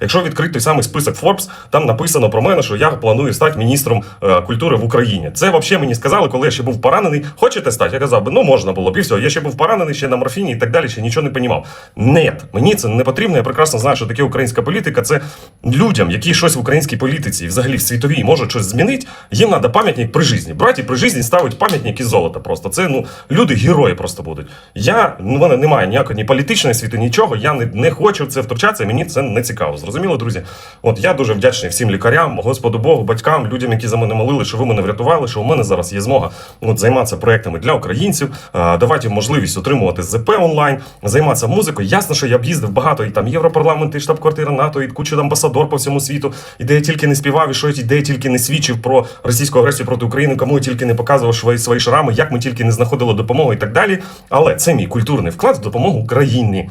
Якщо відкрити той самий список Forbes, там написано про мене, що я планую стати міністром е, культури в Україні. Це взагалі мені сказали, коли я ще був поранений. Хочете стати? Я казав би, ну можна було б і все. Я ще був поранений, ще на морфіні і так далі, ще нічого не понімав. Нет, мені це не потрібно. Я прекрасно знаю, що таке українська політика. Це людям, які щось в українській політиці взагалі в світовій можуть щось змінити. Їм треба пам'ятник при житті. Браті при житті ставить пам'ятник із золота. Просто це ну люди герої просто будуть. Я ну, в мене немає ніякої ні політичної світу, нічого. Я не, не хочу це втручатися. Мені це не цікаво. Зрозуміло, друзі. От я дуже вдячний всім лікарям, Господу Богу, батькам, людям, які за мене молили, що ви мене врятували, що у мене зараз є змога от, займатися проектами для українців, давати можливість отримувати ЗП онлайн, займатися музикою. Ясно, що я б їздив багато і там Європарламент, і штаб-квартира НАТО, і куча амбасадор по всьому світу, і де я тільки не співав, і що де я тільки не свідчив про російську агресію проти України, кому я тільки не показував свої, свої шрами, як ми тільки не знаходили допомогу і так далі. Але це мій культурний вклад в допомогу Україні.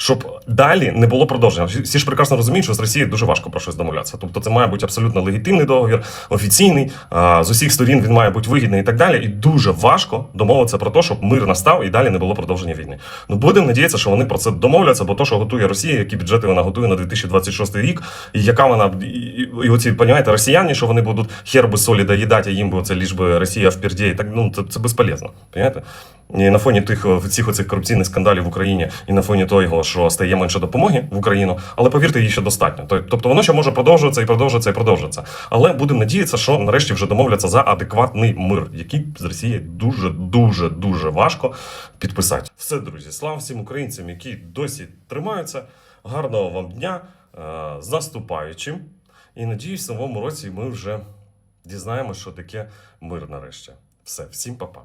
Щоб далі не було продовження. Всі- ж прекрасно розуміють, що з Росією дуже важко про щось домовлятися. Тобто це має бути абсолютно легітимний договір, офіційний, з усіх сторін він має бути вигідний і так далі. І дуже важко домовитися про те, щоб мир настав і далі не було продовження війни. Ну будемо надіятися, що вони про це домовляться, бо то, що готує Росія, які бюджети вона готує на 2026 рік, і яка вона і, оці, понімаєте, росіяни, що вони будуть хер би солі доїдати, а їм би це ліж би Росія впереді. І так ну це, це безполезно. Понімаєте? І на фоні тих цих оцих корупційних скандалів в Україні, і на фоні того, що стає менше допомоги в Україну, але повірте, її ще достатньо. Тобто воно ще може продовжуватися і продовжуватися і продовжуватися. Але будемо надіятися, що нарешті вже домовляться за адекватний мир, який з Росією дуже дуже дуже важко підписати. Все, друзі, слава всім українцям, які досі тримаються. Гарного вам дня е, з наступаючим. І надіюсь, в новому році ми вже дізнаємося, що таке мир нарешті. Все, всім па-па.